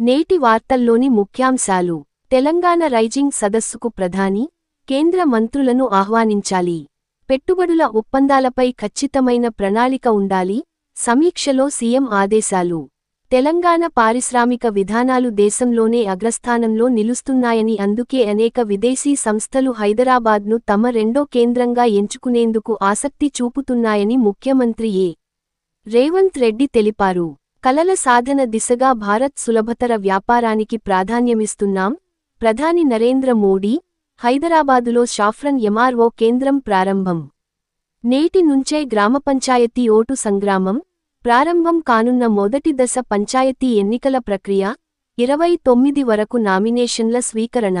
నేటి వార్తల్లోని ముఖ్యాంశాలు. తెలంగాణ రైజింగ్ సదస్సుకు ప్రధాని కేంద్ర మంత్రులను ఆహ్వానించాలి. పెట్టుబడుల ఒప్పందాలపై ఖచ్చితమైన ప్రణాళిక ఉండాలి సమీక్షలో సీఎం ఆదేశాలు. తెలంగాణ పారిశ్రామిక విధానాలు దేశంలోనే అగ్రస్థానంలో నిలుస్తున్నాయని అందుకే అనేక విదేశీ సంస్థలు హైదరాబాద్ను తమ రెండో కేంద్రంగా ఎంచుకునేందుకు ఆసక్తి చూపుతున్నాయని ముఖ్యమంత్రి ఏ. రేవంత్ రెడ్డి తెలిపారు. కలల సాధన దిశగా భారత్ సులభతర వ్యాపారానికి ప్రాధాన్యమిస్తున్నాం. ప్రధాని నరేంద్ర మోడీ హైదరాబాదులో షాఫ్రన్ ఎంఆర్ఓ కేంద్రం ప్రారంభం. నేటి నుంచే గ్రామ పంచాయతీ ఓటు సంగ్రామం ప్రారంభం కానున్న మొదటి దశ పంచాయతీ ఎన్నికల ప్రక్రియ ఇరవై తొమ్మిది వరకు నామినేషన్ల స్వీకరణ.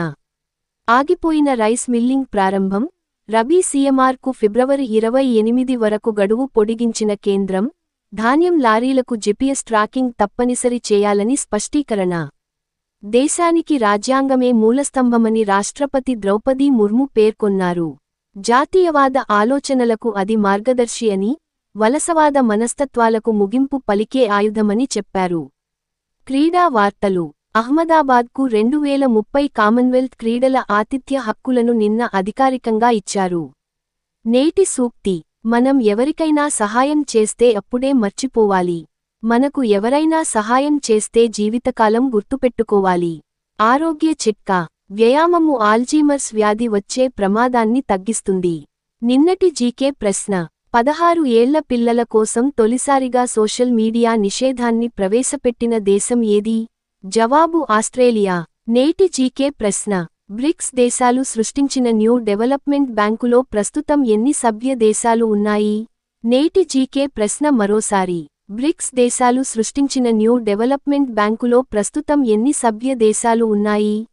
ఆగిపోయిన రైస్ మిల్లింగ్ ప్రారంభం రబీ సీఎంఆర్కు ఫిబ్రవరి ఇరవై ఎనిమిది వరకు గడువు పొడిగించిన కేంద్రం ధాన్యం లారీలకు జిపిఎస్ ట్రాకింగ్ తప్పనిసరి చేయాలని స్పష్టీకరణ. దేశానికి రాజ్యాంగమే మూలస్తంభమని రాష్ట్రపతి ద్రౌపదీ ముర్ము పేర్కొన్నారు. జాతీయవాద ఆలోచనలకు అది మార్గదర్శి అని వలసవాద మనస్తత్వాలకు ముగింపు పలికే ఆయుధమని చెప్పారు. క్రీడా వార్తలు. అహ్మదాబాద్కు రెండు వేల ముప్పై కామన్వెల్త్ క్రీడల ఆతిథ్య హక్కులను నిన్న అధికారికంగా ఇచ్చారు. నేటి సూక్తి. మనం ఎవరికైనా సహాయం చేస్తే అప్పుడే మర్చిపోవాలి. మనకు ఎవరైనా సహాయం చేస్తే జీవితకాలం గుర్తుపెట్టుకోవాలి. ఆరోగ్య చిట్కా. వ్యాయామము ఆల్జీమర్స్ వ్యాధి వచ్చే ప్రమాదాన్ని తగ్గిస్తుంది. నిన్నటి జీకే ప్రశ్న. పదహారు ఏళ్ళ పిల్లల కోసం తొలిసారిగా సోషల్ మీడియా నిషేధాన్ని ప్రవేశపెట్టిన దేశం ఏది? జవాబు ఆస్ట్రేలియా. నేటి జీకే ప్రశ్న. బ్రిక్స్ దేశాలు సృష్టించిన న్యూ డెవలప్మెంట్ బ్యాంకులో ప్రస్తుతం ఎన్ని సభ్య దేశాలు ఉన్నాయి? నేటి జీకే ప్రశ్న మరోసారి. బ్రిక్స్ దేశాలు సృష్టించిన న్యూ డెవలప్మెంట్ బ్యాంకులో ప్రస్తుతం ఎన్ని సభ్య దేశాలు ఉన్నాయి?